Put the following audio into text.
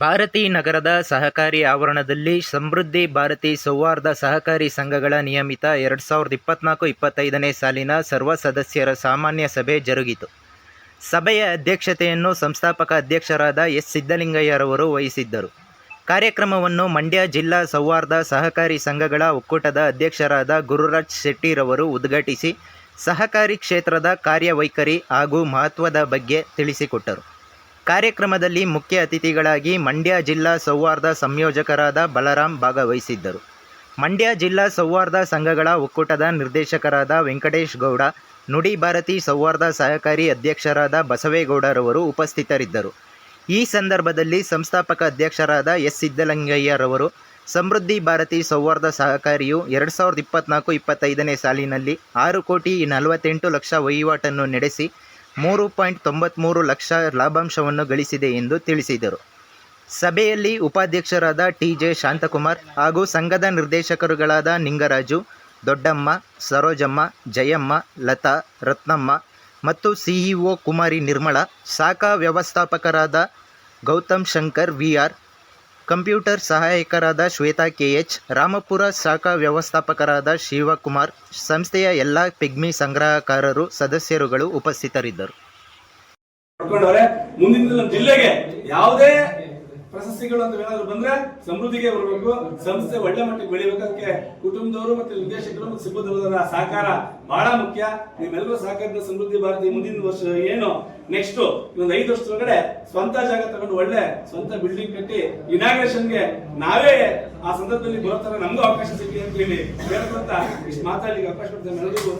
ಭಾರತಿ ನಗರದ ಸಹಕಾರಿ ಆವರಣದಲ್ಲಿ ಸಮೃದ್ಧಿ ಭಾರತಿ ಸೌಹಾರ್ದ ಸಹಕಾರಿ ಸಂಘಗಳ ನಿಯಮಿತ ಎರಡು ಸಾವಿರದ ಇಪ್ಪತ್ನಾಲ್ಕು ಇಪ್ಪತ್ತೈದನೇ ಸಾಲಿನ ಸರ್ವ ಸದಸ್ಯರ ಸಾಮಾನ್ಯ ಸಭೆ ಜರುಗಿತು. ಸಭೆಯ ಅಧ್ಯಕ್ಷತೆಯನ್ನು ಸಂಸ್ಥಾಪಕ ಅಧ್ಯಕ್ಷರಾದ ಎಸ್ ಸಿದ್ದಲಿಂಗಯ್ಯರವರು ವಹಿಸಿದ್ದರು. ಕಾರ್ಯಕ್ರಮವನ್ನು ಮಂಡ್ಯ ಜಿಲ್ಲಾ ಸೌಹಾರ್ದ ಸಹಕಾರಿ ಸಂಘಗಳ ಒಕ್ಕೂಟದ ಅಧ್ಯಕ್ಷರಾದ ಗುರುರಾಜ್ ಶೆಟ್ಟಿರವರು ಉದ್ಘಾಟಿಸಿ ಸಹಕಾರಿ ಕ್ಷೇತ್ರದ ಕಾರ್ಯವೈಖರಿ ಹಾಗೂ ಮಹತ್ವದ ಬಗ್ಗೆ ತಿಳಿಸಿಕೊಟ್ಟರು. ಕಾರ್ಯಕ್ರಮದಲ್ಲಿ ಮುಖ್ಯ ಅತಿಥಿಗಳಾಗಿ ಮಂಡ್ಯ ಜಿಲ್ಲಾ ಸೌಹಾರ್ದ ಸಂಯೋಜಕರಾದ ಬಲರಾಮ್ ಭಾಗವಹಿಸಿದ್ದರು. ಮಂಡ್ಯ ಜಿಲ್ಲಾ ಸೌಹಾರ್ದ ಸಂಘಗಳ ಒಕ್ಕೂಟದ ನಿರ್ದೇಶಕರಾದ ವೆಂಕಟೇಶ್ ಗೌಡ, ನುಡಿ ಭಾರತಿ ಸೌಹಾರ್ದ ಸಹಕಾರಿ ಅಧ್ಯಕ್ಷರಾದ ಬಸವೇಗೌಡರವರು ಉಪಸ್ಥಿತರಿದ್ದರು. ಈ ಸಂದರ್ಭದಲ್ಲಿ ಸಂಸ್ಥಾಪಕ ಅಧ್ಯಕ್ಷರಾದ ಎಸ್ ಸಿದ್ದಲಿಂಗಯ್ಯರವರು, ಸಮೃದ್ಧಿ ಭಾರತಿ ಸೌಹಾರ್ದ ಸಹಕಾರಿಯು ಎರಡು ಸಾವಿರದ ಇಪ್ಪತ್ನಾಲ್ಕು ಇಪ್ಪತ್ತೈದನೇ ಸಾಲಿನಲ್ಲಿ ಆರು ಕೋಟಿ ನಲವತ್ತೆಂಟು ಲಕ್ಷ ವಹಿವಾಟನ್ನು ನಡೆಸಿ ಮೂರು ಪಾಯಿಂಟ್ ತೊಂಬತ್ತ್ಮೂರು ಲಕ್ಷ ಲಾಭಾಂಶವನ್ನು ಗಳಿಸಿದೆ ಎಂದು ತಿಳಿಸಿದರು. ಸಭೆಯಲ್ಲಿ ಉಪಾಧ್ಯಕ್ಷರಾದ ಟಿ ಜೆ ಶಾಂತಕುಮಾರ್ ಹಾಗೂ ಸಂಘದ ನಿರ್ದೇಶಕರುಗಳಾದ ನಿಂಗರಾಜು, ದೊಡ್ಡಮ್ಮ, ಸರೋಜಮ್ಮ, ಜಯಮ್ಮ, ಲತಾ, ರತ್ನಮ್ಮ ಮತ್ತು ಸಿಇಒ ಕುಮಾರಿ ನಿರ್ಮಳ, ಶಾಖಾ ವ್ಯವಸ್ಥಾಪಕರಾದ Gautam Shankar, V R computer ಸಹಾಯಕರಾದ Shweta K H, Ramapura ಶಾಖಾ ವ್ಯವಸ್ಥಾಪಕರಾದ ಶಿವಕುಮಾರ್, ಸಂಸ್ಥೆಯ ಎಲ್ಲ ಪಿಗ್ಮಿ ಸಂಗ್ರಹಕಾರರು, ಸದಸ್ಯರುಗಳು ಉಪಸ್ಥಿತರಿದ್ದರು. ಮುಂದಿನ ಜಿಲ್ಲೆಗೆ ಯಾವುದೇ ಪ್ರಶಸ್ತಿಗಳು ಅಂತ ಏನಾದ್ರು ಬಂದ್ರೆ ಸಮೃದ್ಧಿಗೆ ಬರಬೇಕು, ಸಂಸ್ಥೆ ಒಳ್ಳೆ ಮಟ್ಟಿಗೆ ಬೆಳಿಬೇಕಕ್ಕೆ ಕುಟುಂಬದವರು ಮತ್ತೆ ನಿರ್ದೇಶಕರು ಮತ್ತು ಸಿಬ್ಬಂದಿಗಳ ಸಹಕಾರ ಬಹಳ ಮುಖ್ಯ ನಿಮ್ಮೆಲ್ಲರೂ ಸಹಕಾರದ ಸಮೃದ್ಧಿ ಭಾರತಿ ಮುಂದಿನ ವರ್ಷ ಏನು ನೆಕ್ಸ್ಟ್ ಇನ್ನೊಂದು ಐದು ವರ್ಷದೊಳಗಡೆ ಸ್ವಂತ ಜಾಗ ತಗೊಂಡು ಒಳ್ಳೆ ಸ್ವಂತ ಬಿಲ್ಡಿಂಗ್ ಕಟ್ಟಿ ಇನಾಗ್ರೇಷನ್ಗೆ ನಾವೇ ಆ ಸಂದರ್ಭದಲ್ಲಿ ಬರೋ ತರ ನಮಗೂ ಅವಕಾಶ ಸಿಗಲಿ ಅಂತ ಹೇಳಿ ಹೇಳ್ಕೊಂತ ಇಷ್ಟು ಮಾತಾಡಲಿಕ್ಕೆ ಅವಕಾಶ ಕೊಡ್ತೇನೆ ಎಲ್ಲರಿಗೂ.